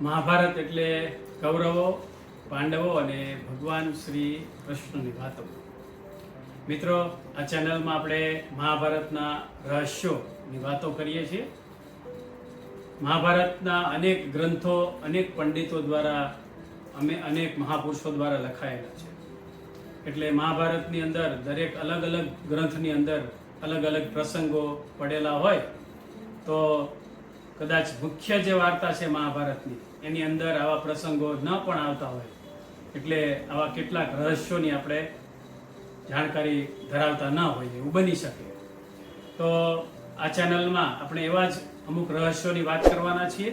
મહાભારત એટલે કૌરવો, પાંડવો અને ભગવાન શ્રી કૃષ્ણની વાતો. મિત્રો, આ ચેનલમાં આપણે મહાભારતના રહસ્યોની વાતો કરીએ છીએ. મહાભારતના અનેક ગ્રંથો, અનેક પંડિતો દ્વારા અમે અનેક મહાપુરુષો દ્વારા લખાયેલા છે. એટલે મહાભારતની અંદર દરેક અલગ અલગ ગ્રંથની અંદર અલગ અલગ પ્રસંગો પડેલા હોય તો કદાચ મુખ્ય જે વાર્તા છે મહાભારતની એની અંદર આવા પ્રસંગો ન પણ આવતા હોય. એટલે આવા કેટલાક રહસ્યોની આપણે જાણકારી ધરાવતા ન હોઈએ એવું બની શકે. તો આ ચેનલમાં આપણે એવા જ અમુક રહસ્યોની વાત કરવાના છીએ.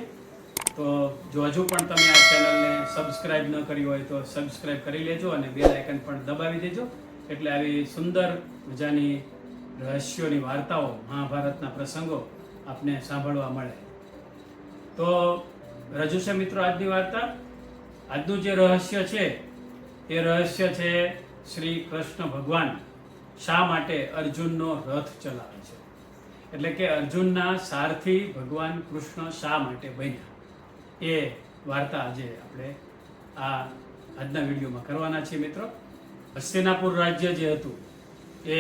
તો જો હજુ પણ તમે આ ચેનલને સબસ્ક્રાઇબ ન કરી હોય તો સબસ્ક્રાઇબ કરી લેજો અને બેલ આઇકન પણ દબાવી દેજો. એટલે આવી સુંદર મજાની રહસ્યોની વાર્તાઓ મહાભારતના પ્રસંગો આપને સાંભળવા મળે. તો રજૂ છે મિત્રો આજની વાર્તા? આજનું જે રહસ્ય છે, એ રહસ્ય છે શ્રી કૃષ્ણ ભગવાન શા માટે અર્જુનનો રથ ચલાવે છે? એટલે કે અર્જુનના સારથી ભગવાન કૃષ્ણ શા માટે બન્યા? એ વાર્તા આજે આપણે આ આજના વિડીયોમાં કરવાના છીએ મિત્રો. હસ્તિનાપુર રાજ્ય જે હતું, એ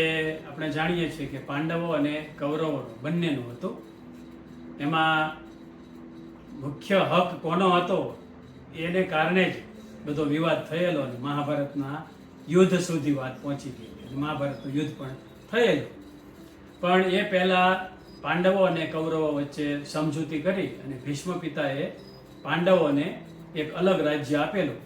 આપણે જાણીએ છીએ કે પાંડવો અને કૌરવો બંનેનું હતું. એમાં મુખ્ય હક કોનો હતો, એને કારણે જ બધો વિવાદ થયેલો અને મહાભારતના યુદ્ધ સુધી વાત પહોંચી ગઈ. મહાભારતનું યુદ્ધ પણ થયેલું. પણ એ પહેલાં પાંડવો અને કૌરવો વચ્ચે સમજૂતી કરી અને ભીષ્મ પિતાએ પાંડવોને એક અલગ રાજ્ય આપેલું,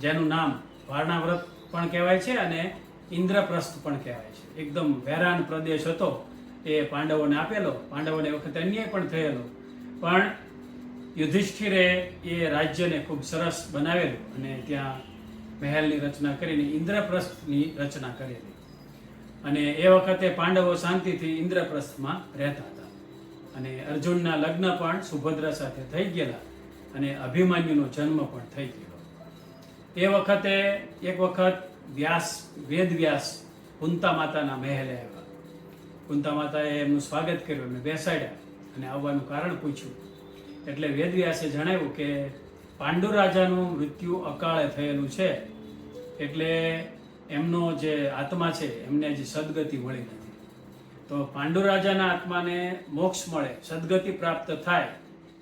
જેનું નામ વારણાવ્રત પણ કહેવાય છે અને ઇન્દ્રપ્રસ્થ પણ કહેવાય છે. એકદમ વેરાન પ્રદેશ હતો એ પાંડવોને આપેલો. પાંડવોને વખતે અન્યાય પણ થયેલો. પણ યુધિષ્ઠિરે એ રાજ્યને ખૂબ સરસ બનાવેલું અને ત્યાં મહેલની રચના કરીને ઇન્દ્રપ્રસ્થની રચના કરેલી. અને એ વખતે પાંડવો શાંતિથી ઇન્દ્રપ્રસ્થમાં રહેતા હતા. અને અર્જુનના લગ્ન પણ સુભદ્રા સાથે થઈ ગયેલા અને અભિમન્યુનો જન્મ પણ થઈ ગયો એ વખતે એક વખત વ્યાસ, વેદ વ્યાસ કુંતા માતાના મહેલે આવ્યા. કુંતા માતાએ એમનું સ્વાગત કર્યું, એમને બેસાડ્યા અને આવવાનું કારણ પૂછ્યું. એટલે વેદવ્યાસે જણાવ્યું કે પાંડુ રાજાનું મૃત્યુ અકાળે થયેલું છે. એટલે એમનો જે આત્મા છે, એમને જે સદગતિ મળી નથી. તો પાંડુ રાજાના આત્માને મોક્ષ મળે, સદગતિ પ્રાપ્ત થાય,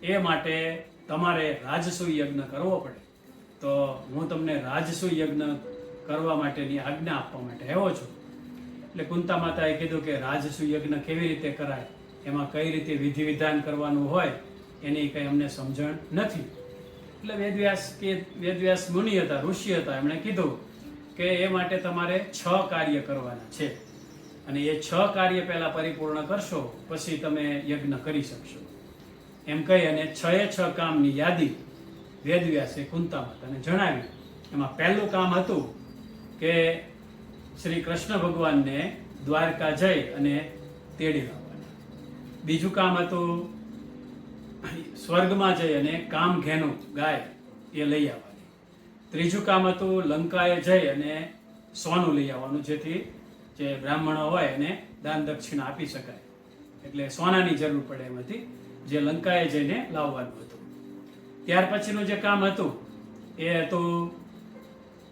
એ માટે તમારે રાજસૂય યજ્ઞ કરવો પડે. તો હું તમને રાજસૂય યજ્ઞ કરવા માટેની આજ્ઞા આપવા માટે આવ્યો છું. એટલે કુંતા માતાએ કીધું કે રાજસૂ યજ્ઞ કેવી રીતે કરાય? એમાં કઈ રીતે વિધિ વિધાન કરવાનું હોય? એની કંઈ અમને સમજણ નથી. એટલે વેદવ્યાસ કે વેદવ્યાસ મુનિ હતા, ઋષિ હતા, એમણે કીધું કે એ માટે તમારે છ કાર્ય કરવાના છે. અને એ છ કાર્ય પહેલા પરિપૂર્ણ કરશો, પછી તમે યજ્ઞ કરી શકશો. એમ કહી અને છ એ છ કામની યાદી વેદવ્યાસે કુંતા માતાને જણાવી. એમાં પહેલું કામ હતું કે શ્રી કૃષ્ણ ભગવાનને દ્વારકા જઈ અને તેડી લાવવાના. બીજું કામ હતું સ્વર્ગમાં જઈ અને કામ ઘેનું ગાય એ લઈ આવવાની. ત્રીજું કામ હતું લંકાએ જઈ અને સોનું લઈ આવવાનું, જેથી જે બ્રાહ્મણો હોય એને દાન દક્ષિણા આપી શકાય. એટલે સોનાની જરૂર પડે એમાંથી જે લંકાએ જઈને લાવવાનું હતું. ત્યાર પછીનું જે કામ હતું, એ હતું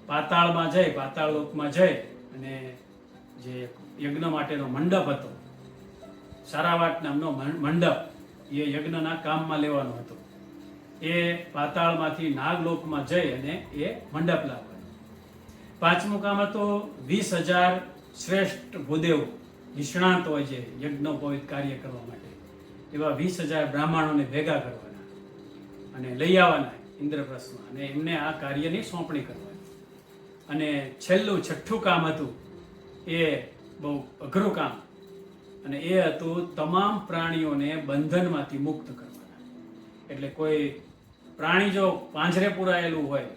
પાતાળમાં જઈ, પાતાળ લોકમાં જઈ અને જે યજ્ઞ માટેનો મંડપ હતો. સારાવાટ નામનો મંડપ એ યજ્ઞના કામમાં લેવાનો હતો. એ પાતાળમાંથી નાગલોકમાં જઈ અને એ મંડપ લાવવાનો. પાંચમું કામ હતું વીસ હજાર શ્રેષ્ઠ ભૂદેવ, નિષ્ણાંત હોય છે યજ્ઞોપવિત કાર્ય કરવા માટે. એવા વીસ હજાર બ્રાહ્મણોને ભેગા કરવાના અને લઈ આવવાના ઇન્દ્રપ્રસ્થમાં અને એમને આ કાર્યની સોંપણી કરવાની. અને છેલ્લું છઠ્ઠું કામ હતું એ બહુ અઘરું કામ. અને એ હતું તમામ પ્રાણીઓને બંધનમાંથી મુક્ત કરવાના. એટલે કોઈ પ્રાણી જો પાંજરે પુરાયેલું હોય,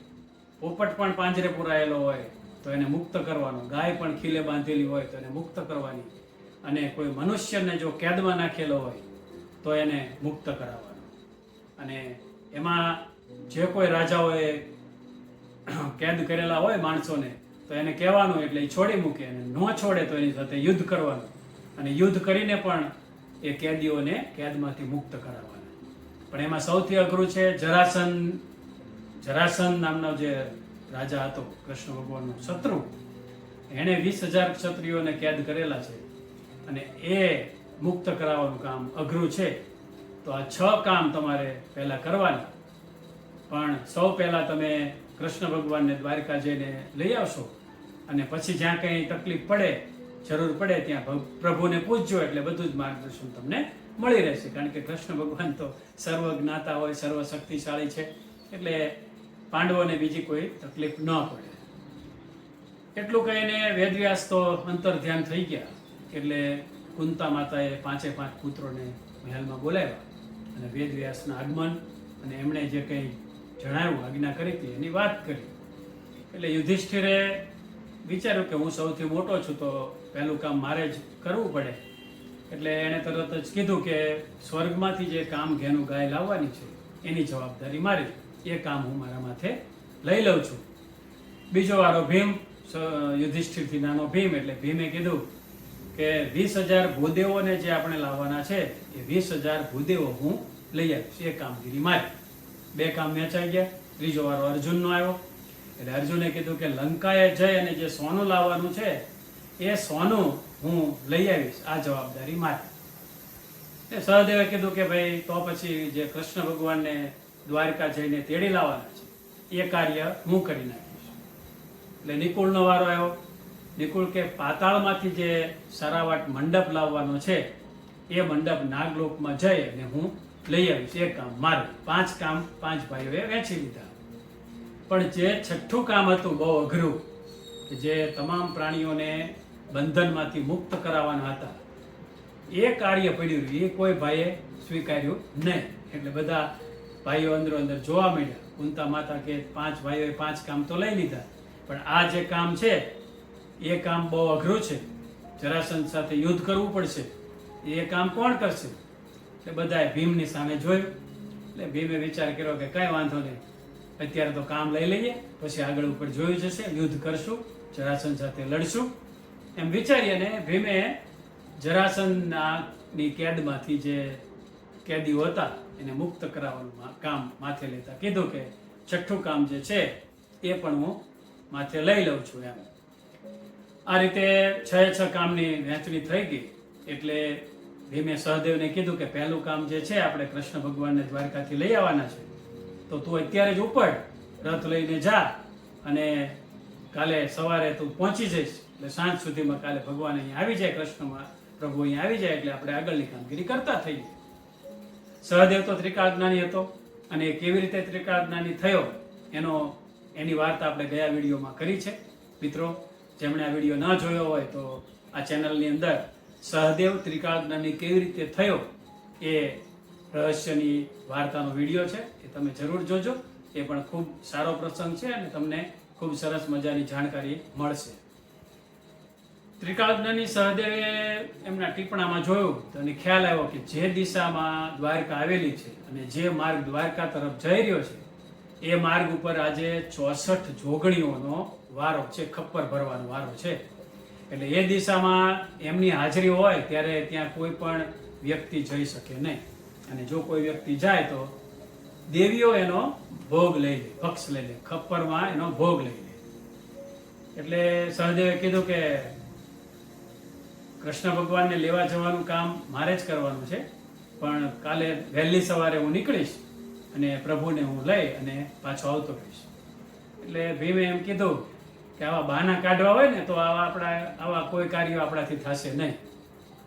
પોપટ પણ પાંજરે પુરાયેલો હોય, તો એને મુક્ત કરવાનો. ગાય પણ ખીલે બાંધેલી હોય, તો એને મુક્ત કરવાની. અને કોઈ મનુષ્યને જો કેદમાં નાખેલો હોય, તો એને મુક્ત કરાવવાનો. અને એમાં જે કોઈ રાજાઓએ કેદ કરેલા હોય માણસોને, તો એને કહેવાનું એટલે એ છોડી મૂકે અને ન છોડે તો એની સાથે યુદ્ધ કરવાનું. અને યુદ્ધ કરીને પણ એ કેદીઓને કેદમાંથી મુક્ત કરાવવાના. પણ એમાં સૌથી અઘરું છે જરાસન જરાસન નામનો જે રાજા હતો, કૃષ્ણ ભગવાનનો શત્રુ, એણે વીસ હજાર ક્ષત્રિયોને કેદ કરેલા છે. અને એ મુક્ત કરાવવાનું કામ અઘરું છે. તો આ છ કામ તમારે પહેલાં કરવાના. પણ સૌ પહેલાં તમે કૃષ્ણ ભગવાનને દ્વારકા જઈને લઈ આવશો. અને પછી જ્યાં કંઈ તકલીફ પડે જરૂર પડે ત્યાં પ્રભુને પૂછજો એટલે બધું જ માર્ગદર્શન તમને મળી રહેશે. કારણ કે કૃષ્ણ ભગવાન તો સર્વ જ્ઞાતા હોય સર્વ શક્તિશાળી છે. એટલે પાંડવોને બીજી કોઈ તકલીફ ન પડે. એટલું કહીને વેદવ્યાસ તો અંતર ધ્યાન થઈ ગયા. એટલે કુંતા માતાએ પાંચે પાંચ પુત્રોને મહેલમાં બોલાવ્યા. અને વેદવ્યાસના આગમન અને એમણે જે કંઈ જણાવ્યું, આજ્ઞા કરી હતી, એની વાત કરી. એટલે યુધિષ્ઠિરે વિચાર્યું કે હું સૌથી મોટો છું, તો પહેલું કામ મારે જ કરવું પડે. એટલે એણે તરત જ કીધું કે સ્વર્ગમાંથી જે કામ ઘેનું ગાય લાવવાની છે, એની જવાબદારી મારી. એ કામ હું મારા માથે લઈ લઉં છું. બીજો વારો ભીમ યુધિષ્ઠિરથી નાનો ભીમ, એટલે ભીમે કીધું કે વીસ હજાર ભૂદેવોને જે આપણે લાવવાના છે, એ વીસ હજાર ભૂદેવો હું લઈ આવીશ. એ કામગીરી મારી. બે કામ વેચાઈ ગયા. ત્રીજો વારો અર્જુનનો આવ્યો. એટલે અર્જુને કીધું કે લંકાએ જઈ અને જે સોનું લાવવાનું છે એ સોનું હું લઈ આવીશ આ જવાબદારી મારી. સહદેવે કીધું કે ભાઈ, તો પછી જે કૃષ્ણ ભગવાનને દ્વારકા જઈને તેડી લાવવાના છે, એ કાર્ય હું કરી નાખીશ. એટલે નિકુળનો વારો આવ્યો. નિકુળ કે પાતાળમાંથી જે સરાવાટ મંડપ લાવવાનો છે, એ મંડપ નાગલોકમાં જઈ અને હું લઈ આવીશ. એ કામ મારું, પાંચ કામ પાંચ ભાઈઓએ વેચી લીધા. પણ જે છઠ્ઠું કામ હતું બહુ અઘરું જે તમામ પ્રાણીઓને બંધનમાંથી મુક્ત કરાવવાના હતા. એ કાર્ય પડ્યું. એ કોઈ ભાઈએ સ્વીકાર્યું નહીં. એટલે બધા ભાઈઓ અંદરો અંદર જોવા માંડ્યા. કુંતા માતા કે પાંચ ભાઈઓએ પાંચ કામ તો લઈ લીધા. પણ આ જે કામ છે, એ કામ બહુ અઘરું છે. જરાસંધ સાથે યુદ્ધ કરવું પડશે. એ કામ કોણ કરશે? એટલે બધાએ ભીમની સામે જોયું. એટલે ભીમે વિચાર કર્યો કે કઈ વાંધો નહીં. અત્યારે તો કામ લઈ લઈએ. પછી આગળ ઉપર જોયું જશે. યુદ્ધ કરશું. જરાસંધ સાથે લડશું. એમ વિચારી અને ભીમે જરાસનના ની કેદમાંથી જે કેદીઓ હતા, એને મુક્ત કરાવવાનું કામ માથે લેતા કીધું કે, છઠ્ઠું કામ જે છે, એ પણ હું માથે લઈ લઉં છું, એમ. આ રીતે છ છ કામની વહેંચણી થઈ ગઈ. એટલે ભીમે સહદેવને કીધું કે, પહેલું કામ જે છે, આપણે કૃષ્ણ ભગવાનને દ્વારકાથી લઈ આવવાના છે. તો તું અત્યારે જ ઉપડ, રથ લઈને જા અને કાલે સવારે તું પહોંચી જઈશ. એટલે સાંજ સુધીમાં કાલે ભગવાન અહીંયા આવી જાય, કૃષ્ણમાં પ્રભુ અહીંયા આવી જાય એટલે આપણે આગળની કામગીરી કરતા થઈએ. સહદેવ તો ત્રિકાળ જ્ઞાની હતો અને કેવી રીતે ત્રિકાળ જ્ઞાની થયો એનો, એની વાર્તા આપણે ગયા વિડીયોમાં કરી છે. મિત્રો, જેમણે આ વીડિયો ન જોયો હોય તો આ ચેનલની અંદર સહદેવ ત્રિકાળ જ્ઞાની કેવી રીતે થયો એ રહસ્યની વાર્તાનો વીડિયો છે, એ તમે જરૂર જોજો. એ પણ ખૂબ સારો પ્રસંગ છે અને તમને ખૂબ સરસ મજાની જાણકારી મળશે. ત્રિકાળજ્ઞાની સહદેવે એમના ટિપ્પણામાં જોયું એને ખ્યાલ આવ્યો કે જે દિશામાં દ્વારકા આવેલી છે અને જે માર્ગ દ્વારકા તરફ જઈ રહ્યો છે, એ માર્ગ ઉપર આજે ચોસઠ જોગણીઓનો વારો છે, ખપ્પર ભરવાનો વારો છે. એટલે એ દિશામાં એમની હાજરી હોય ત્યારે ત્યાં કોઈ પણ વ્યક્તિ જઈ શકે નહીં. અને જો કોઈ વ્યક્તિ જાય તો દેવીઓ એનો ભોગ લઈ લે, ભક્ષ લઈ લે, ખપ્પરમાં એનો ભોગ લઈ લે. એટલે સહદેવે કીધું કે કૃષ્ણ ભગવાનને લેવા જવાનું કામ મારે જ કરવાનું છે. પણ કાલે વહેલી સવારે હું નીકળીશ અને પ્રભુને હું લઈ અને પાછો આવતો રહીશ. એટલે ભીમે એમ કીધું કે આવા બહાના કાઢવા હોય ને તો આવા આપણા, આવા કોઈ કાર્યો આપણાથી થશે નહીં.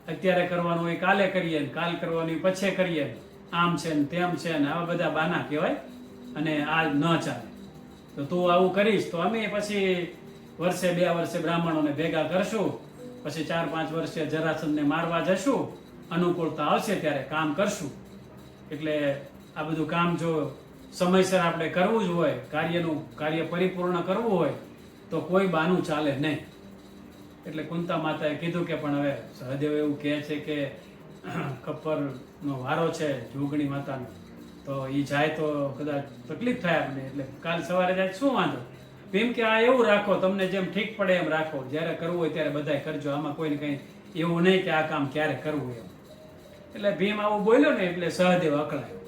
અત્યારે કરવાનું હોય કાલે કરીએ ને કાલ કરવાનું હોય પછી કરીએ ને. આમ છે ને તેમ છે ને આવા બધા બાના કહેવાય અને આ ન ચાલે. તો તું આવું કરીશ તો અમે પછી વર્ષે, બે વર્ષે બ્રાહ્મણોને ભેગા કરશું. પછી ચાર પાંચ વર્ષે જરાસંધને મારવા જશું, અનુકૂળતા આવશે ત્યારે કામ કરશું. એટલે આ બધું કામ જો સમયસર આપણે કરવું જ હોય, કાર્યનું કાર્ય પરિપૂર્ણ કરવું હોય, તો કોઈ બાનું ચાલે નહીં. એટલે કુંતા માતાએ કીધું કે પણ હવે સહદેવ એવું કહે છે કે કપ્પરનો વારો છે જોગણી માતાનો. તો એ જાય તો કદાચ તકલીફ થાય આપણે એટલે કાલ સવારે જાય શું વાંધો? ભીમ કે આ એવું રાખો, તમને જેમ ઠીક પડે એમ રાખો. જ્યારે કરવું હોય ત્યારે બધાય કરજો. આમાં કોઈને કંઈ એવું નહીં કે આ કામ ક્યારે કરવું એમ. એટલે ભીમ આવું બોલ્યો ને, એટલે સહદેવ અકળાયો.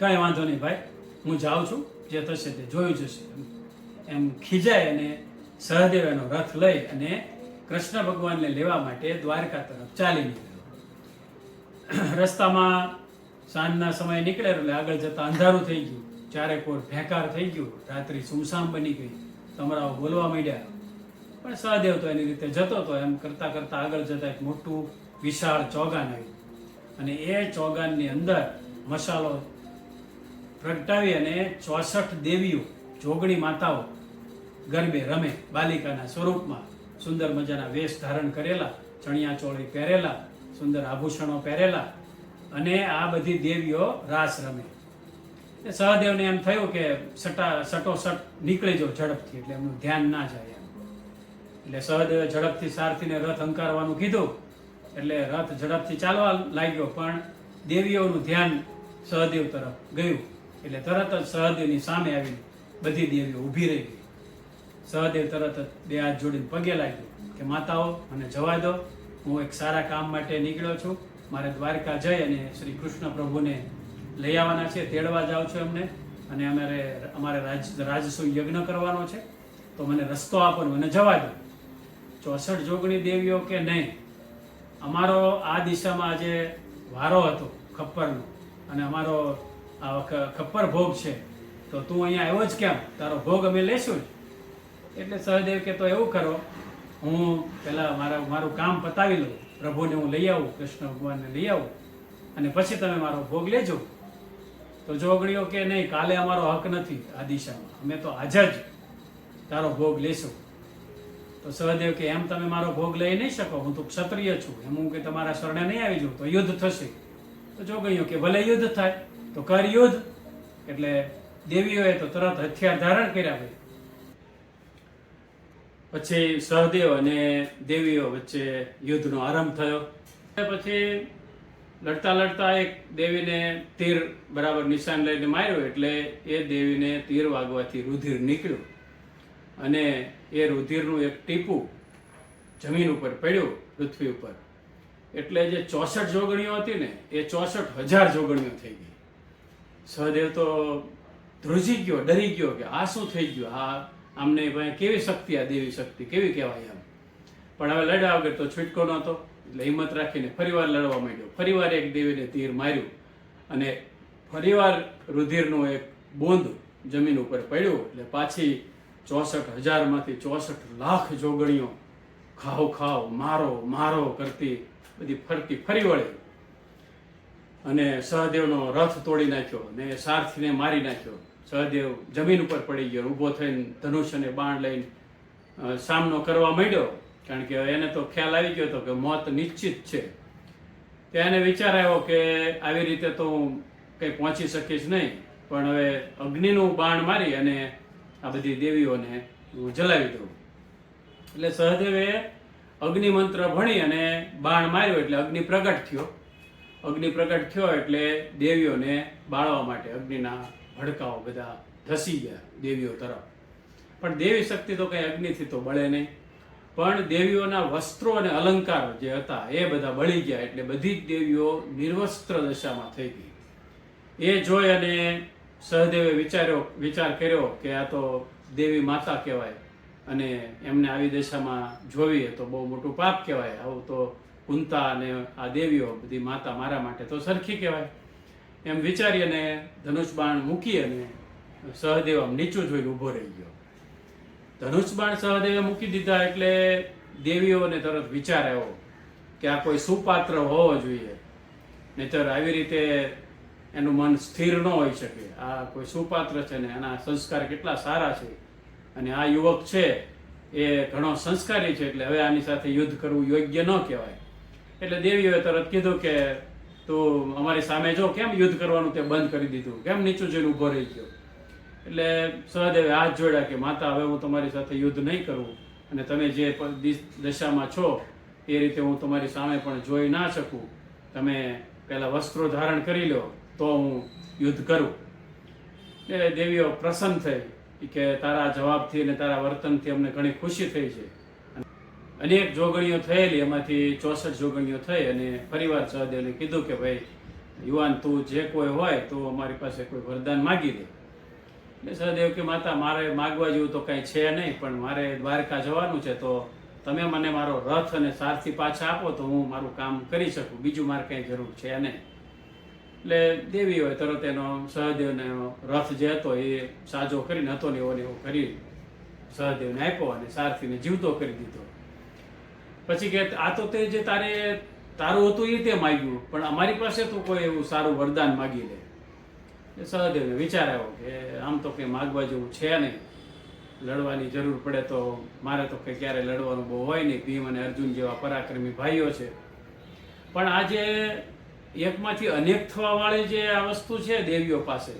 કાંઈ વાંધો નહીં ભાઈ, હું જાઉં છું. જે થશે તે જોયું જશે. એમ ખીજાય અને સહદેવ એનો રથ લઈ અને કૃષ્ણ ભગવાનને લેવા માટે દ્વારકા તરફ ચાલી નીકળ્યો. રસ્તામાં સાંજના સમયે નીકળ્યા એટલે આગળ જતા અંધારું થઈ ગયું. ચારે કોર ભેકાર થઈ ગયું. રાત્રિ સુમસામ બની ગઈ. તમરાઓ બોલવા માંડ્યા. પણ સહદેવ તો એની રીતે જતો હતો એમ કરતાં કરતાં આગળ જતા એક મોટું વિશાળ ચોગાન આવ્યું. અને એ ચોગાનની અંદર મસાલો પ્રગટાવી અને ચોસઠ દેવીઓ, જોગણી માતાઓ, ગરબે રમે બાલિકાના સ્વરૂપમાં સુંદર મજાના વેશ ધારણ કરેલા, ચણિયા ચોળી પહેરેલા, સુંદર આભૂષણો પહેરેલા અને આ બધી દેવીઓ રાસ રમે. સહદેવને એમ થયું કે સટા સટોસટ નીકળી જાઓ ઝડપથી, એટલે એમનું ધ્યાન ના જાય એમ. એટલે સહદેવે ઝડપથી સારથીને રથ અંકારવાનું કીધું, એટલે રથ ઝડપથી ચાલવા લાગ્યો, પણ દેવીઓનું ધ્યાન સહદેવ તરફ ગયું. એટલે તરત જ સહદેવની સામે આવી બધી દેવીઓ ઊભી રહી ગઈ. સહદેવ તરત જ બે હાથ જોડીને પગે લાગ્યો કે, માતાઓ, મને જવા દો. હું એક સારા કામ માટે નીકળ્યો છું. મારે દ્વારકા જઈ અને શ્રી કૃષ્ણ પ્રભુને લઈ આવવાના છે, તેડવા જાઉં છું એમને. અને અમારે અમારે રાજ, રાજસુ યજ્ઞ કરવાનો છે. તો મને રસ્તો આપો મને જવા દો. ચોસઠ જોગણી દેવીઓ કે નહીં? અમારો આ દિશામાં આજે વારો હતો ખપ્પરનો. અને અમારો ખપ્પર ભોગ છે. તો તું અહીંયા આવ્યો જ કેમ? તારો ભોગ અમે લેશું જ. એટલે સહદેવ કે તો એવું કરો, હું પહેલાં મારા, મારું કામ પતાવી લઉં. પ્રભુને હું લઈ આવું, કૃષ્ણ ભગવાનને લઈ આવું. અને પછી તમે મારો ભોગ લેજો. તો જોગણીઓ કે નહીં, કાલે અમારો હક નથી આ દિશામાં. અમે તો આજ જ તારો ભોગ લેશું. તો સહદેવ કે, એમ તમે મારો ભોગ લઈ નહીં શકો? હું તો ક્ષત્રિય છું. એમ હું કે, તમારા શરણે નહીં આવી જાઉં તો યુદ્ધ થશે. તો જોગણીઓ કે, ભલે યુદ્ધ થાય, તો કર યુદ્ધ. એટલે દેવીઓએ તો તરત હથિયાર ધારણ કર્યા ભાઈ. પછી સહદેવ અને દેવીઓ વચ્ચે યુદ્ધનો આરંભ થયો. પછી લડતા લડતા એક દેવીને તીર બરાબર નિશાન લઈને માર્યો એટલે એ દેવીને તીર વાગવાથી રુધિર નીકળ્યું. અને એ રુધિરનું એક ટીપું જમીન ઉપર પડ્યું, પૃથ્વી ઉપર. એટલે જે ચોસઠ જોગણીઓ હતી ને, એ ચોસઠ હજાર જોગણીઓ થઈ ગઈ. સહદેવ તો ધ્રુજી ગયો, ડરી ગયો કે આ શું થઈ ગયું? આ આમને ભાઈ કેવી શક્તિ, આ દેવી શક્તિ કેવી કહેવાય આમ પણ હવે લડ્યા વગર તો છૂટકો નહોતો. એટલે હિંમત રાખીને ફરીવાર લડવા માંડ્યો. ફરીવાર એક દેવીને તીર માર્યું અને ફરીવાર રુધિરનો એક બોંધ જમીન ઉપર પડ્યું એટલે પાછી ચોસઠ હજારમાંથી ચોસઠ લાખ જોગણીઓ ખાવ ખાવ, મારો મારો કરતી બધી ફરતી ફરી વળી. અને સહદેવનો રથ તોડી નાખ્યો ને સારથીને મારી નાખ્યો. સહદેવ જમીન ઉપર પડી ગયો, ઊભો થઈને ધનુષ અને બાણ લઈને સામનો કરવા માંડ્યો. કારણ કે એને તો ખ્યાલ આવી ગયો હતો કે મોત નિશ્ચિત છે. ત્યાં એને વિચાર આવ્યો કે આવી રીતે તો હું કંઈ પહોંચી શકીશ નહીં, પણ હવે અગ્નિનું બાણ મારી અને આ બધી દેવીઓને હું જલાવી દઉં. એટલે સહદેવે અગ્નિ મંત્ર ભણી અને બાણ માર્યો એટલે અગ્નિ પ્રગટ થયો. અગ્નિ પ્રગટ થયો એટલે દેવીઓને બાળવા માટે અગ્નિના ભડકાઓ બધા ધસી ગયા દેવીઓ તરફ. પણ દેવી શક્તિ તો કંઈ અગ્નિથી તો બળે નહીં. પણ દેવીઓના વસ્ત્રો અને અલંકારો જે હતા, એ બધા બળી ગયા એટલે બધી જ દેવીઓ નિર્વસ્ત્ર દશામાં થઈ ગઈ. એ જોઈ અને સહદેવે વિચાર્યો, વિચાર કર્યો કે આ તો દેવી માતા કહેવાય અને એમને આવી દશામાં જોવી તો બહુ મોટું પાપ કહેવાય. આવું તો કુંતા અને આ દેવીઓ બધી માતા મારા માટે તો સરખી કહેવાય. એમ વિચારી અને ધનુષ બાણ મૂકી અને સહદેવ આમ નીચું જોઈને ઊભો રહી ગયો. ધનુષ બાણ સહદેવે મૂકી દીધા એટલે દેવીઓને તરત વિચાર આવ્યો કે આ કોઈ સુપાત્ર હોવો જોઈએ. નહીતર આવી રીતે એનું મન સ્થિર ન હોઈ શકે. આ કોઈ સુપાત્ર છે ને એના સંસ્કાર કેટલા સારા છે. અને આ યુવક છે એ ઘણો સંસ્કારી છે એટલે હવે આની સાથે યુદ્ધ કરવું યોગ્ય ન કહેવાય. એટલે દેવીઓએ તરત કીધું કે તું અમારી સામે જો, કેમ યુદ્ધ કરવાનું તે બંધ કરી દીધું? કેમ નીચું જઈને ઊભો રહી ગયો? એટલે સહદેવે હાથ જોડ્યા કે, માતા, હવે હું તમારી સાથે યુદ્ધ નહીં કરું અને તમે જે દિશ- દશામાં છો, એ રીતે હું તમારી સામે પણ જોઈ ના શકું. તમે પહેલાં વસ્ત્રો ધારણ કરી લો, તો હું યુદ્ધ કરું. એટલે દેવીઓ પ્રસન્ન થઈ કે, તારા જવાબથી અને તારા વર્તનથી અમને ઘણી ખુશી થઈ છે. અનેક જોગણીઓ થયેલી, એમાંથી ચોસઠ જોગણીઓ થઈ અને ફરીવાર સહદેવને કીધું કે, ભાઈ, યુવાન તું જે કોઈ હોય, તો અમારી પાસે કોઈ વરદાન માગી દે એટલે સહદેવ કે, માતા, મારે માગવા જેવું તો કંઈ છે નહીં, પણ મારે દ્વારકા જવાનું છે, તો તમે મને મારો રથ અને સારથી પાછા આપો, તો હું મારું કામ કરી શકું. બીજું મારે કંઈ જરૂર છે નહીં. એટલે દેવી હોય તરત એનો સહદેવને રથ જે હતો એ સાજો કરીને હતો ને એવો ને એવો કરી સહદેવને આપ્યો અને સારથીને જીવતો કરી દીધો. પછી કે, આ તો તે જે તારે, તારું હતું એ તે માગ્યું, પણ અમારી પાસે તો કોઈ એવું સારું વરદાન માગી લે. સહદેવને વિચાર આવ્યો કે આમ તો કંઈ માગવા જેવું છે નહીં. લડવાની જરૂર પડે તો મારે તો કંઈ ક્યારે લડવાનું બહુ હોય નહીં. ભીમ અને અર્જુન જેવા પરાક્રમી ભાઈઓ છે. પણ આજે એકમાંથી અનેક થવાવાળી જે આ વસ્તુ છે દેવીઓ પાસે,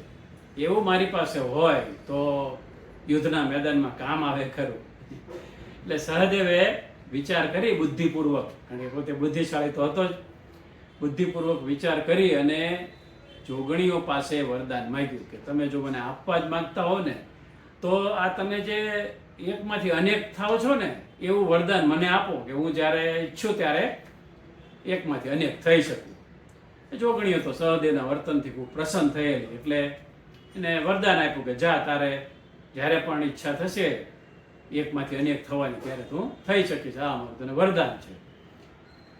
એવું મારી પાસે હોય તો યુદ્ધના મેદાનમાં કામ આવે ખરું. એટલે સહદેવે વિચાર કરી બુદ્ધિપૂર્વક, કારણ કે પોતે બુદ્ધિશાળી તો હતો જ, બુદ્ધિપૂર્વક વિચાર કરી અને જોગણીઓ પાસે વરદાન માગ્યું કે તમે જો મને આપવા જ માગતા હો ને, તો આ તમે જે એકમાંથી અનેક થાવ છો ને, એવું વરદાન મને આપો કે હું જ્યારે ઈચ્છું ત્યારે એકમાંથી અનેક થઈ શકું. જોગણીઓ તો સહદેવના વર્તનથી ખૂબ પ્રસન્ન થયેલી, એટલે એને વરદાન આપ્યું કે જા તારે જ્યારે પણ ઈચ્છા થશે એકમાંથી અનેક થવાની ત્યારે તું થઈ શકીશ. આ અમારું તને વરદાન છે.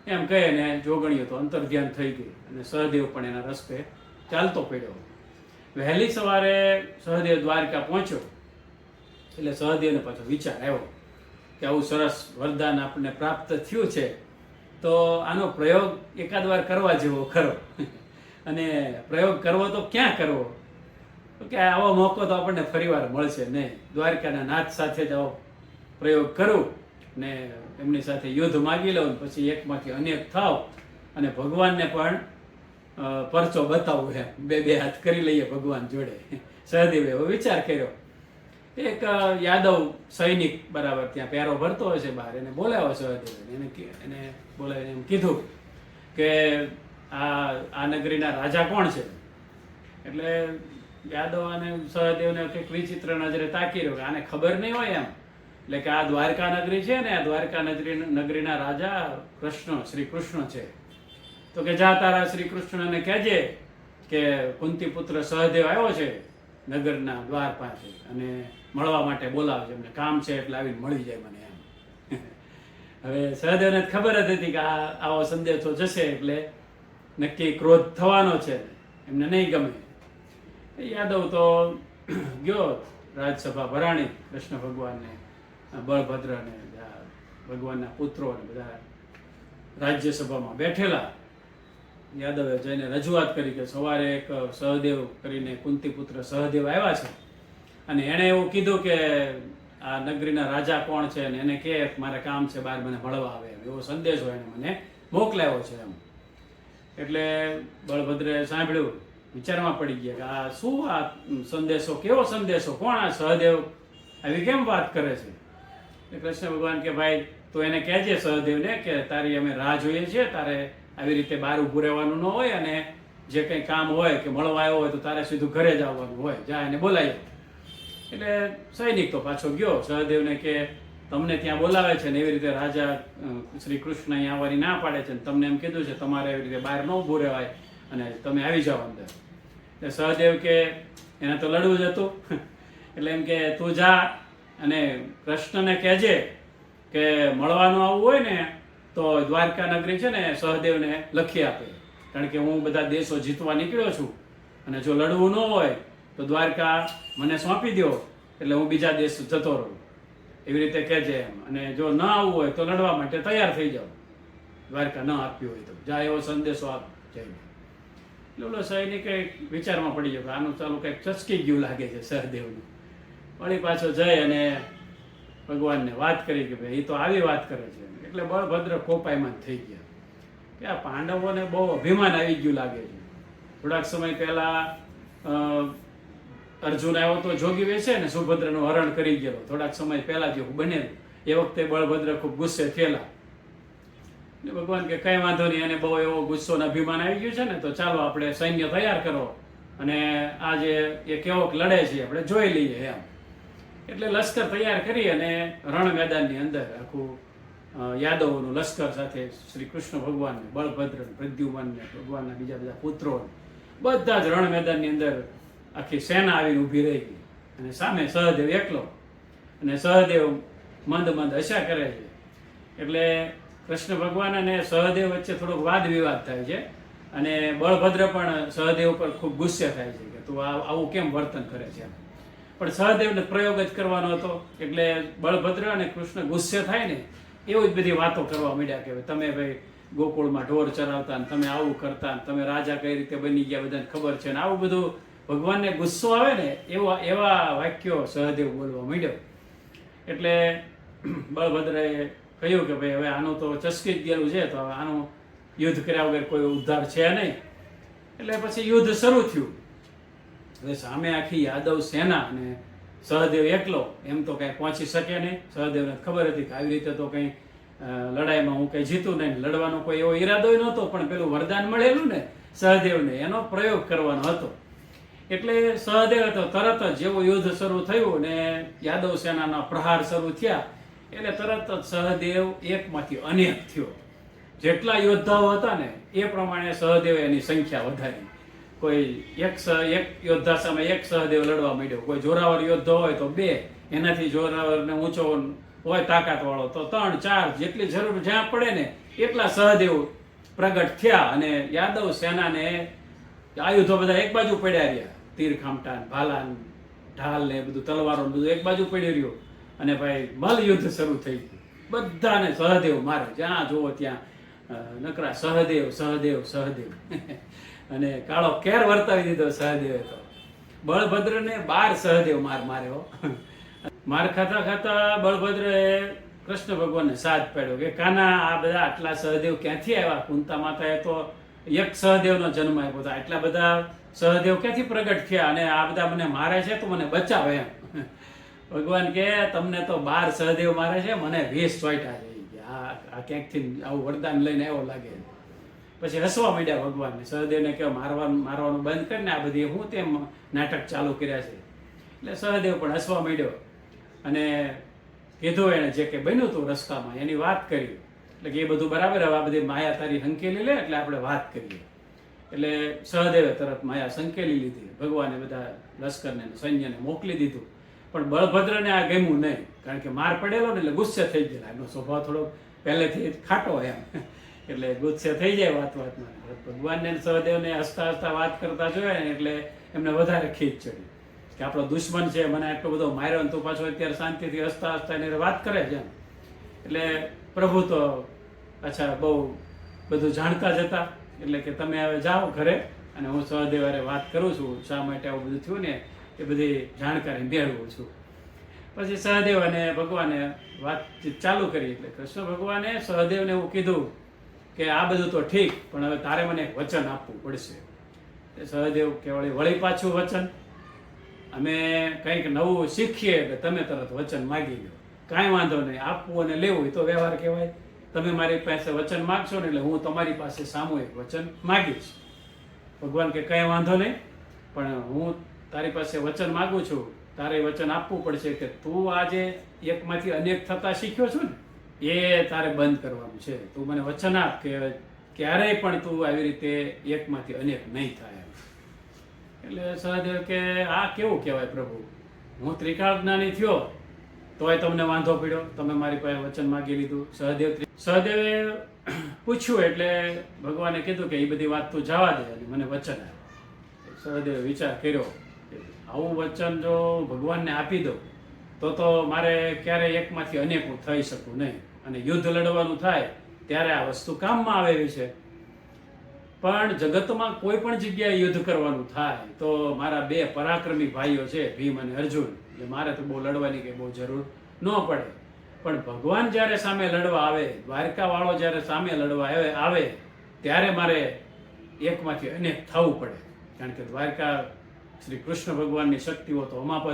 એમ કહે ને જોગણીઓ તો અંતર્ધ્યાન થઈ ગઈ અને સહદેવ પણ એના રસ્તે ચાલતો પડ્યો. વહેલી સવારે સહદેવ દ્વારકા પહોંચ્યો. એટલે સહદેવને પાછો વિચાર આવ્યો કે આવું સરસ વરદાન આપણને પ્રાપ્ત થયું છે, તો આનો પ્રયોગ એકાદ વાર કરવા જેવો ખરો. અને પ્રયોગ કરવો તો ક્યાં કરવો? તો કે આવો મોકો તો આપણને ફરીવાર મળશે નહીં દ્વારકાના નાથ સાથે જ આવો પ્રયોગ કરું ને એમની સાથે યુદ્ધ માગી લઉં પછી એકમાંથી અનેક થાવ અને ભગવાનને પણ પરચો બતાવું એમ બે બે હાથ કરી લઈએ ભગવાન જોડે. સહદેવે એવો વિચાર કર્યો. એક યાદવ સૈનિક બરાબર ત્યાં પેરો ભરતો હોય છે બહાર. એને બોલાવ્યો સહદેવે એને એને બોલાવીને એમ કીધું કે આ આ નગરીના રાજા કોણ છે? એટલે યાદવ અને સહદેવને કંઈક વિચિત્ર નજરે તાકી રહ્યો આને ખબર નહીં હોય એમ. એટલે કે આ દ્વારકા નગરી છે ને આ દ્વારકા નગરી, નગરીના રાજા કૃષ્ણ, શ્રી કૃષ્ણ છે. તો કે જા તારા શ્રી કૃષ્ણને કહેજે કે કુંતી પુત્ર સહદેવ આવ્યો છે નગરના દ્વાર પાસે અને મળવા માટે બોલાવે છે એમને કામ છે એટલે આવીને મળી જાય મને એમ. હવે સહદેવને ખબર જ હતી કે આ આવો સંદેશો જશે એટલે નક્કી ક્રોધ થવાનો છે. એમને નહીં ગમે. યાદવ તો ગયો રાજસભા ભરાણી, કૃષ્ણ ભગવાનને બળભદ્રને ભગવાનના પુત્રો ને બધા રાજ્યસભામાં બેઠેલા. યાદવે જઈને રજૂઆત કરી કે સવારે એક સહદેવ કરીને કુંતી પુત્ર સહદેવ આવ્યા છે. અને એણે એવું કીધું કે આ નગરીના રાજા કોણ છે અને એને કે મારે કામ છે, બહાર મને મળવા આવે એમ. એવો સંદેશો એને મને મોકલાવ્યો છે એમ. એટલે બળભદ્રે સાંભળ્યું, વિચારમાં પડી ગયા કે આ શું આ સંદેશો, કેવો સંદેશો? કોણ આ સહદેવ? આવી કેમ વાત કરે છે? કૃષ્ણ ભગવાન કે ભાઈ, તો એને કહેજે સહદેવને કે તારી અમે રાહ જોઈએ છીએ, તારે આવી રીતે બહાર ઊભું રહેવાનું ન હોય અને જે કંઈ કામ હોય કે મળવા આવ્યો હોય તો તારે સીધું ઘરે જ આવવાનું હોય. જા એને બોલાવી એટલે સૈનિક તો પાછો ગયો. સહદેવને કે તમને ત્યાં બોલાવે છે ને એવી રીતે રાજા શ્રી કૃષ્ણ અહીંયા આવવાની ના પાડે છે તમને એમ કીધું છે તમારે એવી રીતે બહાર ન ઊભું રહેવાય અને તમે આવી જાઓ અંદર. એટલે સહદેવ કે એને તો લડવું જ હતું. એટલે એમ કે તું જા અને કૃષ્ણને કહેજે કે મળવાનું આવવું હોય ને તો દ્વારકા નગરી છે ને સહદેવને લખી આપે. કારણ કે હું બધા દેશો જીતવા નીકળ્યો છું અને જો લડવું ન હોય, તો દ્વારકા મને સોંપી દો એટલે હું બીજા દેશ જતો રહું. એવી રીતે કહેજે એમ. અને જો ન આવવું હોય, તો લડવા માટે તૈયાર થઈ જાઓ. દ્વારકા ન આપ્યું હોય તો. જા એવો સંદેશો આપ જઈને. એટલે ઓલો સૈનિક વિચારમાં પડી ગયો આનું ચાલુ કંઈક ચસકી ગયું લાગે છે સહદેવનું. વળી પાછો જઈ અને ભગવાનને વાત કરી કે ભાઈ એ તો આવી વાત કરે છે. એટલે બળભદ્ર કોપાયમાન થઈ ગયા. કે આ પાંડવોને બહુ અભિમાન આવી ગયું લાગે છે. થોડાક સમય પહેલા અર્જુન આવ્યો તો જોગી વેચે ને સુભદ્રનું હરણ કરી ગયેલો. થોડાક સમય પહેલા જેવું બનેલું. એ વખતે બળભદ્ર ખૂબ ગુસ્સે થયેલા. ને ભગવાન કે કઈ વાંધો નહીં, અને બહુ એવો ગુસ્સો ને અભિમાન આવી ગયું છે ને, તો ચાલો આપણે સૈન્ય તૈયાર કરો. અને આ જે, એ કેવોક લડે છે, આપણે જોઈ લઈએ એમ. એટલે લશ્કર તૈયાર કરી અને રણ મેદાનની અંદર આખું યાદવોનું લશ્કર સાથે શ્રી કૃષ્ણ ભગવાનને બળભદ્ર પ્રદ્યુમનને, ભગવાનના બીજા બધા પુત્રો બધા જ રણ મેદાનની અંદર આખી સેના આવીને ઊભી રહી ગઈ. અને સામે સહદેવ એકલો. અને સહદેવ મંદ મંદ હશા કરે છે. એટલે કૃષ્ણ ભગવાન અને સહદેવ વચ્ચે થોડોક વાદ વિવાદ થાય છે. અને બળભદ્ર પણ સહદેવ પર ખૂબ ગુસ્સે થાય છે કે તું આવું કેમ વર્તન કરે છે પણ સહદેવને પ્રયોગ જ કરવાનો હતો. એટલે બળભદ્ર અને કૃષ્ણ ગુસ્સે થાય ને એવું જ બધી વાતો કરવા માંડ્યા કે તમે ભાઈ ગોકુળમાં ઢોર ચરાવતા ને તમે આવું કરતા ને તમે રાજા કઈ રીતે બની ગયા બધાને ખબર છે ને આવું બધું ભગવાનને ગુસ્સો આવે ને એવા એવા વાક્યો સહદેવ બોલવા માંડ્યો. એટલે બળભદ્રએ કહ્યું કે ભાઈ હવે આનું તો ચસકી જ ગયેલું છે તો હવે આનું યુદ્ધ કર્યા વગર કોઈ ઉદ્ધાર છે નહીં. એટલે પછી યુદ્ધ શરૂ થયું. હવે સામે આખી યાદવ સેના અને સહદેવ એકલો, એમ તો કઈ પહોંચી શકે નહીં. સહદેવને ખબર હતી કે આવી રીતે તો કઈ લડાઈમાં હું કઈ જીતું નહીં. લડવાનો કોઈ એવો ઈરાદો નહોતો, પણ પેલું વરદાન મળેલું ને સહદેવને, એનો પ્રયોગ કરવાનો હતો. એટલે સહદેવ તો તરત જ જેવું યુદ્ધ શરૂ થયું ને યાદવ સેનાના પ્રહાર શરૂ થયા, એટલે તરત જ સહદેવ એકમાંથી અનેક થયો. જેટલા યોદ્ધાઓ હતા ને, એ પ્રમાણે સહદેવે એની સંખ્યા વધારી. કોઈ એક એક યોદ્ધા સામે એક સહદેવ લડવા માંડ્યો. કોઈ જોરાવર યોદ્ધો હોય તો બે. એનાથી જોરાવરને ઊંચો હોય તાકાત વાળો. તો ત્રણ, ચાર, જેટલી જરૂર જ્યાં પડે ને એટલા સહદેવ પ્રગટ થયા અને યાદવ સેનાને આયુધો બધા એક બાજુ પડ્યા રહ્યા. તીર ખામટા ભાલા ઢાલ ને બધું, તલવારો બધું એક બાજુ પડી રહ્યું. અને ભાઈ મલ યુદ્ધ શરૂ થઈ ગયું. બધાને સહદેવ મારે જ્યાં જુઓ ત્યાં નકરા સહદેવ સહદેવ સહદેવ. અને કાળો કેર વર્તાવી દીધો સહદેવે તો. બળભદ્રને બાર સહદેવ માર માર્યો. માર ખાતા ખાતા બળભદ્રએ કૃષ્ણ ભગવાનને સાથ પાડ્યો કે, કાના આ બધા આટલા સહદેવ ક્યાંથી આવ્યા? કુંતા માતાએ તો એક સહદેવનો જન્મ આપ્યો હતો આટલા બધા સહદેવ ક્યાંથી પ્રગટ થયા? અને આ બધા મને મારે છે તો મને બચાવે એમ. ભગવાન કે, તમને તો બાર સહદેવ મારે છે, મને વીસ ચોઈટા ગયા આ ક્યાંકથી આવું વરદાન લઈને એવો લાગે. પછી હસવા માંડ્યા ભગવાનને. સહદેવને કહેવા મારવાનું મારવાનું બંધ કરીને આ બધી હું તેમ નાટક ચાલુ કર્યા છે. એટલે સહદેવ પણ હસવા માંડ્યો અને કીધું એણે જે કે બન્યું હતું રસ્તામાં એની વાત કરી. એટલે કે એ બધું બરાબર, હવે આ બધી માયા તારી હંકેલી લે, એટલે આપણે વાત કરીએ. એટલે સહદેવે તરત માયા સંકેલી લીધી. ભગવાને બધા લશ્કરને સૈન્યને મોકલી દીધું. પણ બળભદ્રને આ ગમ્યું નહીં, કારણ કે માર પડેલો ને એટલે ગુસ્સે થઈ ગયેલા. એનો સ્વભાવ થોડો પહેલેથી ખાટો એમ. એટલે ગુસ્સે થઈ જાય વાત વાતમાં. ભગવાનને સહદેવને હસતા હસતા વાત કરતા જોયા ને એટલે એમને વધારે ખીચ ચડી. કે આપણો દુશ્મન છે, મને આટલો બધો માર્યો ને તું પાછો અત્યારે શાંતિથી હસતા હસતા એને વાત કરે છે એટલે પ્રભુ તો અચ્છા બહુ બધું જાણતા જ હતા. એટલે કે તમે હવે જાઓ ઘરે અને હું સહદેવારે વાત કરું છું, શા માટે આવું બધું થયું ને એ બધી જાણકારી મેળવું છું. પછી સહદેવ અને ભગવાને વાતચીત ચાલુ કરી. એટલે કૃષ્ણ ભગવાને સહદેવને એવું કીધું કે આ બધું તો ઠીક, પણ હવે તારે મને વચન આપવું પડશે. સહદેવ કે વળી વળી પાછું વચન. અમે કંઈક નવું શીખીએ એટલે તમે તરત વચન માગી લો. કાંઈ વાંધો નહીં, આપવું અને લેવું એ તો વ્યવહાર કહેવાય. તમે મારી પાસે વચન માગશો ને એટલે હું તમારી પાસે સામૂહિક વચન માગીશ. ભગવાન કે કંઈ વાંધો નહીં, પણ હું તારી પાસે વચન માગું છું. તારે વચન આપવું પડશે કે તું આજે એકમાંથી અનેક થતા શીખ્યો છું ને? એ તારે બંધ કરવાનું છે. તું મને વચન આપ કે ક્યારેય પણ તું આવી રીતે એકમાંથી અનેક નહીં થાય એટલે સહદેવ કે, આ કેવું કહેવાય પ્રભુ? હું ત્રિકાળ જ્ઞાની થયો, તોય તમને વાંધો પડ્યો? તમે મારી પાસે વચન માગી લીધું. સહદેવ સહદેવે પૂછ્યું એટલે ભગવાને કીધું કે એ બધી વાત તું જવા દે અને મને વચન આપ. સહદેવે વિચાર કર્યો આવું વચન જો ભગવાનને આપી દઉં, તો તો મારે ક્યારેય એકમાંથી અનેક હું થઈ શકું નહીં. અને યુદ્ધ લડવાનું થાય, ત્યારે આ વસ્તુ કામમાં આવે એવી છે. પણ જગતમાં કોઈ પણ જગ્યાએ યુદ્ધ કરવાનું થાય, તો મારા બે પરાક્રમી ભાઈઓ છે, ભીમ અને અર્જુન. એટલે મારે તો બહુ લડવાની કે બહુ જરૂર ન પડે. પણ ભગવાન જ્યારે સામે લડવા આવે, દ્વારકાવાળો જ્યારે સામે લડવા આવે ત્યારે મારે એકમાંથી અનેક થવું પડે. કારણ કે દ્વારકા શ્રી કૃષ્ણ ભગવાનની શક્તિઓ તો અમાપ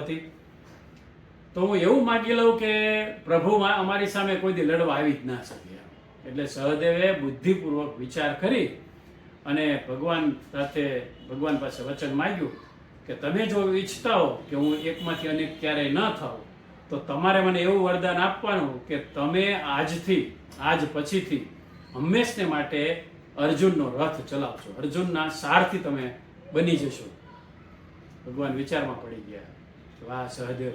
તો હું એવું માગી લઉં કે પ્રભુ અમારી સામે કોઈ દી લડવા આવી જ ના શકે એટલે સહદેવે બુદ્ધિપૂર્વક વિચાર કરી અને ભગવાન સાથે, ભગવાન પાસે વચન માગ્યું કે તમે જો ઈચ્છતા હો કે હું એકમાંથી અનેક ક્યારેય ન થાઉં, તો તમારે મને એવું વરદાન આપવાનું કે તમે આજથી, આજ પછીથી હંમેશને માટે અર્જુનનો રથ ચલાવશો. અર્જુનના સારથી તમે બની જશો. ભગવાન વિચારમાં પડી ગયા. વાહ, સહદેવ.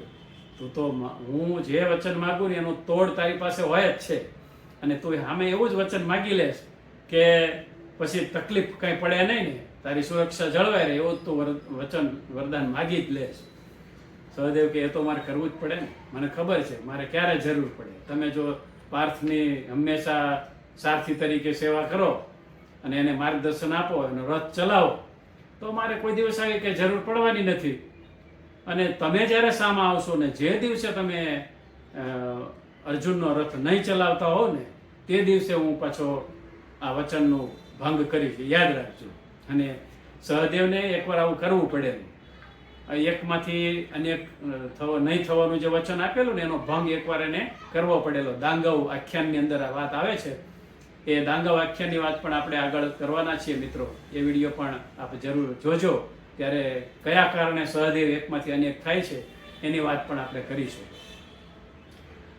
તું તો હું જે વચન માગું ને એનું તોડ તારી પાસે હોય જ છે. અને તું સામે એવું જ વચન માગી લેશ કે પછી તકલીફ કંઈ પડે નહીં ને, તારી સુરક્ષા જળવાય રહે એવું જ તું વચન, વરદાન માગી જ લેશ. સહદેવ કે, એ તો મારે કરવું જ પડે ને. મને ખબર છે, મારે ક્યારે જરૂર પડે. તમે જો પાર્થની હંમેશા સારથી તરીકે સેવા કરો અને એને માર્ગદર્શન આપો, એનો રથ ચલાવો, તો મારે કોઈ દિવસ આવી કે જરૂર પડવાની નથી. અને તમે જ્યારે સામા આવશો ને જે દિવસે તમે અર્જુનનો રથ નહીં ચલાવતા હોવ ને, તે દિવસે હું પાછો આ વચનનો ભંગ કરીશ. યાદ રાખજો. અને સહદેવને એકવાર આવું કરવું પડે. એકમાંથી અનેક થવો, નહીં થવાનું જે વચન આપેલું ને એનો ભંગ એકવાર એને કરવો પડેલો. દાંગવ આખ્યાનની અંદર આ વાત આવે છે. એ દાંગવ આખ્યાનની વાત પણ આપણે આગળ કરવાના છીએ મિત્રો. એ વીડિયો પણ આપ જરૂર જોજો. ત્યારે કયા કારણે સહદેવ એકમાંથી અનેક થાય છે, એની વાત પણ આપણે કરીશું.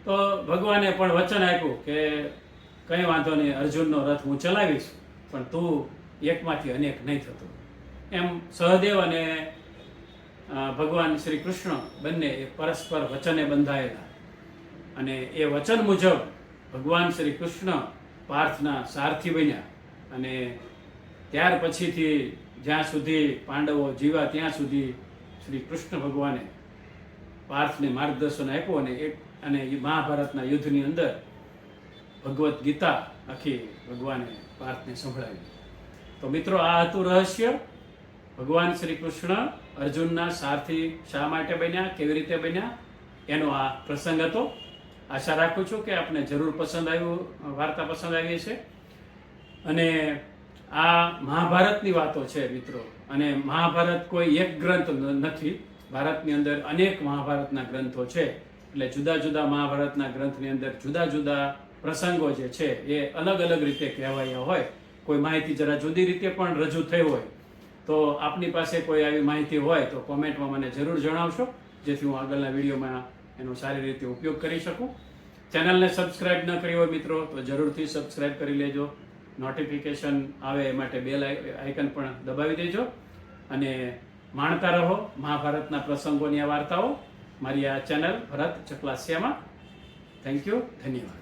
તો ભગવાને પણ વચન આપ્યું કે કંઈ વાંધો નહીં, અર્જુનનો રથ હું ચલાવીશ, પણ તું એકમાંથી અનેક નહીં થતો. એમ સહદેવ અને ભગવાન શ્રી કૃષ્ણ બંને એ પરસ્પર વચને બંધાયેલા. અને એ વચન મુજબ ભગવાન શ્રી કૃષ્ણ પાર્થના સારથી બન્યા અને ત્યાર પછીથી જ્યાં સુધી પાંડવો જીવા, ત્યાં સુધી શ્રી કૃષ્ણ ભગવાને પાર્થને માર્ગદર્શન આપ્યું અને એક અને મહાભારતના યુદ્ધની અંદર ભગવદ્ ગીતા આખી ભગવાને પાર્થને સંભળાવી. તો મિત્રો, આ હતું રહસ્ય. ભગવાન શ્રી કૃષ્ણ અર્જુનના સારથી શા માટે બન્યા, કેવી રીતે બન્યા, એનો આ પ્રસંગ હતો. આશા રાખું છું કે આપને જરૂર પસંદ આવ્યું, વાર્તા પસંદ આવી છે અને આ મહાભારતની વાતો છે મિત્રો. અને મહાભારત કોઈ એક ગ્રંથ નથી. ભારતની અંદર અનેક મહાભારતના ગ્રંથો છે. એટલે જુદા જુદા મહાભારતના ગ્રંથની અંદર જુદા જુદા પ્રસંગો જે છે એ અલગ અલગ રીતે કહેવાયા હોય. કોઈ માહિતી જરા જુદી રીતે પણ રજૂ થઈ હોય. તો આપની પાસે કોઈ આવી માહિતી હોય તો કોમેન્ટમાં મને જરૂર જણાવશો, જેથી હું આગળના વિડીયોમાં એનો સારી રીતે ઉપયોગ કરી શકું. ચેનલને સબસ્ક્રાઇબ ન કરી હોય મિત્રો, તો જરૂરથી સબસ્ક્રાઇબ કરી લેજો. નોટિફિકેશન આવે એ માટે બેલ આઇકન પણ દબાવી દેજો અને માણતા રહો મહાભારતના પ્રસંગોની આ વાર્તાઓ. મારી આ ચેનલ ભરત ચકલાસિયામાં. થેન્ક યુ ધન્યવાદ.